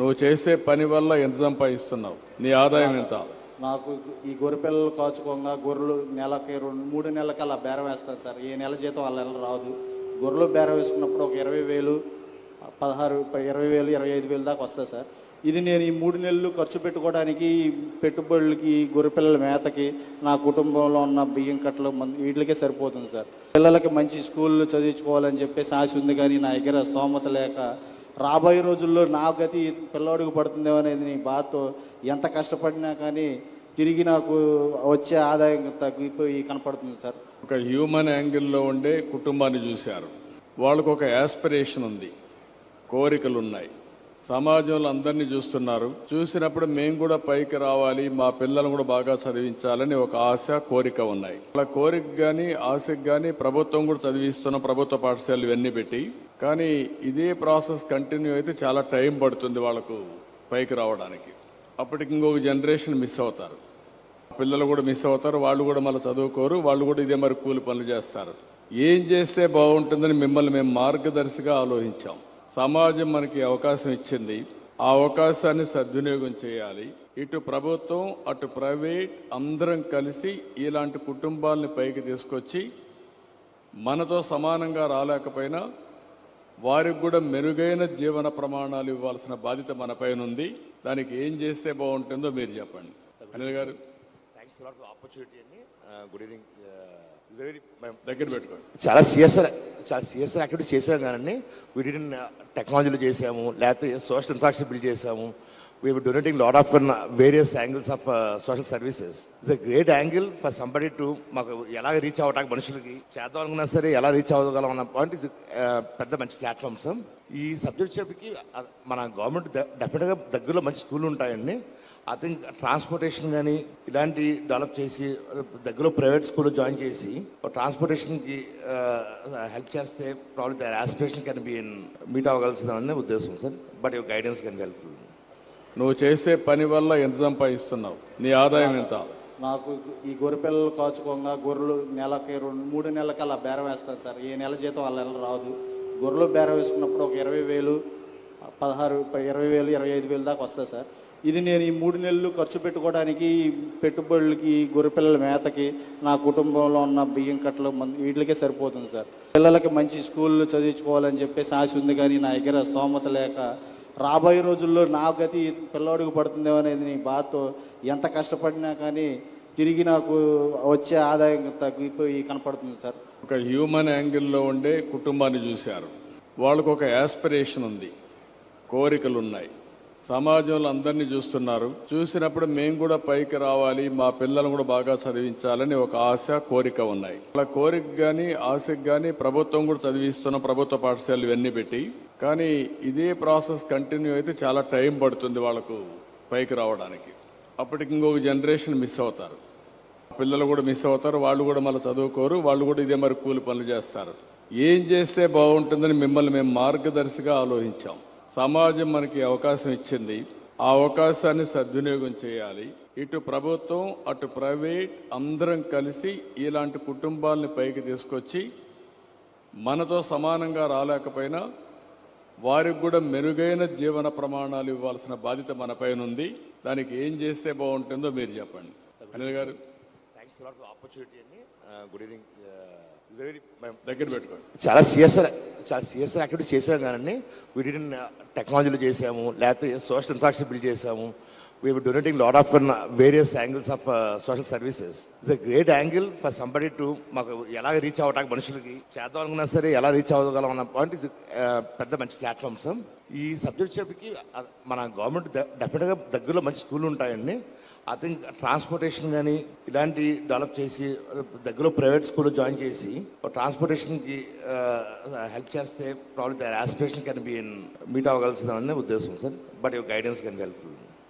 నువ్వు చేసే పని వల్ల ఎంత సంపాదిస్తున్నావు? నీ ఆదాయం ఎంత? నాకు ఈ గొర్రె పిల్లలు కాచుకోగా గొర్రెలు నెలకి రెండు మూడు నెలలకి అలా బేరం వేస్తాను సార్. ఏ నెల జీతం అలా నెల రాదు. గొర్రెలు బేరం వేసుకున్నప్పుడు ఒక ఇరవై వేలు పదహారు ఇరవై వేలు ఇరవై ఐదు వేలు దాకా వస్తుంది సార్. ఇది నేను ఈ మూడు నెలలు ఖర్చు పెట్టుకోవడానికి పెట్టుబడులకి గొర్రె పిల్లల మేతకి నా కుటుంబంలో ఉన్న బియ్యం కట్టలు వీటికే సరిపోతుంది సార్. పిల్లలకి మంచి స్కూల్లో చదివించుకోవాలని చెప్పేసి ఆశ ఉంది కానీ నా దగ్గర స్తోమత లేక రాబోయే రోజుల్లో నా గతి పిల్లవాడికి పడుతుందేమో అనేది నీ బాధతో ఎంత కష్టపడినా కానీ తిరిగి నాకు వచ్చే ఆదాయం తగ్గిపోయి కనపడుతుంది సార్. ఒక హ్యూమన్ యాంగిల్లో ఉండే కుటుంబాన్ని చూశారు. వాళ్ళకు ఒక యాస్పిరేషన్ ఉంది. కోరికలు ఉన్నాయి సమాజంలో అందరినీ చూస్తున్నారు. చూసినప్పుడు మేము కూడా పైకి రావాలి మా పిల్లలను కూడా బాగా చదివించాలని ఒక ఆశ కోరిక ఉన్నాయి. వాళ్ళ కోరిక కానీ ఆశకు కానీ ప్రభుత్వం కూడా చదివిస్తున్న ప్రభుత్వ పాఠశాలలు ఇవన్నీ పెట్టి కానీ ఇదే ప్రాసెస్ కంటిన్యూ అయితే చాలా టైం పడుతుంది వాళ్ళకు పైకి రావడానికి. అప్పటికి ఇంకొక జనరేషన్ మిస్ అవుతారు. పిల్లలు కూడా మిస్ అవుతారు వాళ్ళు కూడా మళ్ళీ చదువుకోరు వాళ్ళు కూడా ఇదే మరి కూలి పనులు చేస్తారు. ఏం చేస్తే బాగుంటుందని మిమ్మల్ని మేము మార్గదర్శిగా ఆలోచించాం. సమాజం మనకి అవకాశం ఇచ్చింది. ఆ అవకాశాన్ని సద్వినియోగం చేయాలి. ఇటు ప్రభుత్వం అటు ప్రైవేట్ అందరం కలిసి ఇలాంటి కుటుంబాలని పైకి తీసుకొచ్చి మనతో సమానంగా రాలేకపోయినా వారికి కూడా మెరుగైన జీవన ప్రమాణాలు ఇవ్వాల్సిన బాధ్యత మన పైన ఉంది. దానికి ఏం చేస్తే బాగుంటుందో మీరు చెప్పండి. అనిల్ గారు. థ్యాంక్స్ ఫర్ ఆపర్చునిటీ అండి గుడ్ ఈవినింగ్ వెరీ దగ్గర పెట్టుకోండి. చాలా సిఎస్ఆర్ చాలా సిఎస్ఆర్ యాక్టివిటీస్ చేసాం కానీ వీటిని టెక్నాలజీలో చేసాము లేకపోతే సోషల్ ఇన్ఫ్రాస్ట్రక్చర్ బిల్డ్ చేసాము we donating of of various angles of social services It's a great angle for somebody to మాకు ఎలా రీచ్ అవ్వటానికి మనుషులకి చేద్దాం అనుకున్నా సరే ఎలా రీచ్ అవ్వగలం అన్న పాయింట్ ఇది uh, పెద్ద మంచి ప్లాట్ఫామ్స్ ఈ సబ్జెక్ట్ చెప్పికి మన గవర్నమెంట్ డెఫినెట్గా దగ్గరలో మంచి స్కూల్ ఉంటాయండి. ఐ థింక్ ట్రాన్స్పోర్టేషన్ కానీ ఇలాంటి డెవలప్ చేసి దగ్గరలో ప్రైవేట్ స్కూల్లో జాయిన్ చేసి ట్రాన్స్పోర్టేషన్కి హెల్ప్ చేస్తే problem their aspiration can be meet అవ్వగలుగుతుందని ఉద్దేశం sir. But your guidance can helpful నువ్వు చేసే పని వల్ల ఎంత సంపాదిస్తున్నావు? నీ ఆదాయం ఎంత? నాకు ఈ గొర్రె పిల్లలు కాచుకోగా గొర్రెలు నెలకి రెండు మూడు నెలలకి అలా బేరం వేస్తాను సార్. ఏ నెల జీతం అలా నెల రాదు. గొర్రెలు బేరం వేసుకున్నప్పుడు ఒక ఇరవై వేలు పదహారు ఇరవై వేలు ఇరవై ఐదు వేలు దాకా వస్తుంది సార్. ఇది నేను ఈ మూడు నెలలు ఖర్చు పెట్టుకోవడానికి పెట్టుబడులకి గొర్రె పిల్లల మేతకి నా కుటుంబంలో ఉన్న బియ్యం కట్టలు వీటికే సరిపోతుంది సార్. పిల్లలకి మంచి స్కూల్లో చదివించుకోవాలని చెప్పేసి ఆశ ఉంది కానీ నా దగ్గర స్తోమత లేక రాబోయే రోజుల్లో నా గతి పిల్లవాడికి పడుతుందేమో అనేది నీ బాధతో ఎంత కష్టపడినా కానీ తిరిగి నాకు వచ్చే ఆదాయం తగ్గిపోయి కనపడుతుంది సార్. ఒక హ్యూమన్ యాంగిల్లో ఉండే కుటుంబాన్ని చూశారు. వాళ్ళకు ఒక యాస్పిరేషన్ ఉంది. కోరికలు ఉన్నాయి సమాజంలో అందరినీ చూస్తున్నారు. చూసినప్పుడు మేము కూడా పైకి రావాలి. మా పిల్లలను కూడా బాగా చదివించాలని ఒక ఆశ కోరిక ఉన్నాయి. వాళ్ళ కోరిక కానీ ఆశకు కానీ ప్రభుత్వం కూడా చదివిస్తున్న ప్రభుత్వ పాఠశాలలు ఇవన్నీ పెట్టి. కానీ ఇదే ప్రాసెస్ కంటిన్యూ అయితే చాలా టైం పడుతుంది వాళ్ళకు పైకి రావడానికి. అప్పటికి ఇంకొక జనరేషన్ మిస్ అవుతారు. పిల్లలు కూడా మిస్ అవుతారు. వాళ్ళు కూడా మళ్ళీ చదువుకోరు. వాళ్ళు కూడా ఇదే మరి కూలి పనులు చేస్తారు. ఏం చేస్తే బాగుంటుందని మిమ్మల్ని మేము మార్గదర్శిగా ఆలోచించాం. సమాజం మనకి అవకాశం ఇచ్చింది. ఆ అవకాశాన్ని సద్వినియోగం చేయాలి. ఇటు ప్రభుత్వం అటు ప్రైవేట్ అందరం కలిసి ఇలాంటి కుటుంబాలని పైకి తీసుకొచ్చి మనతో సమానంగా రాలేకపోయినా వారికి కూడా మెరుగైన జీవన ప్రమాణాలు ఇవ్వాల్సిన బాధ్యత మనపైన ఉంది. దానికి ఏం చేస్తే బాగుంటుందో మీరు చెప్పండి. అనిల్ గారు. థ్యాంక్స్ ఫర్ ఆపర్చునిటీ అండి గుడ్ ఈవినింగ్ వెరీ దగ్గర పెట్టుకోండి. చాలా సిఎస్ఆర్ చాలా సిఎస్ఆర్ యాక్టివిటీస్ చేసాం కానీ వీటిని టెక్నాలజీలో చేసాము లేకపోతే సోషల్ ఇన్ఫ్రాస్ట్రక్చర్ బిల్డ్ చేసాము we donating lot of various angles of social services it's a great angle for somebody to మాకు ఎలా రీచ్ అవ్వటానికి మనుషులకి చేద్దాం అనుకున్నా సరే ఎలా రీచ్ అవ్వగలం అన్న పాయింట్ ఇది uh, పెద్ద మంచి ప్లాట్ఫామ్స్ ఈ సబ్జెక్ట్ చెప్పి మన గవర్నమెంట్ డెఫినెట్గా దగ్గరలో మంచి స్కూల్ ఉంటాయండి. ఐ థింక్ ట్రాన్స్పోర్టేషన్ కానీ ఇలాంటి డెవలప్ చేసి దగ్గరలో ప్రైవేట్ స్కూల్లో జాయిన్ చేసి ట్రాన్స్పోర్టేషన్కి హెల్ప్ చేస్తే problem their aspiration can be meet అవ్వగలుగుతుందని ఉద్దేశం sir but your guidance can helpful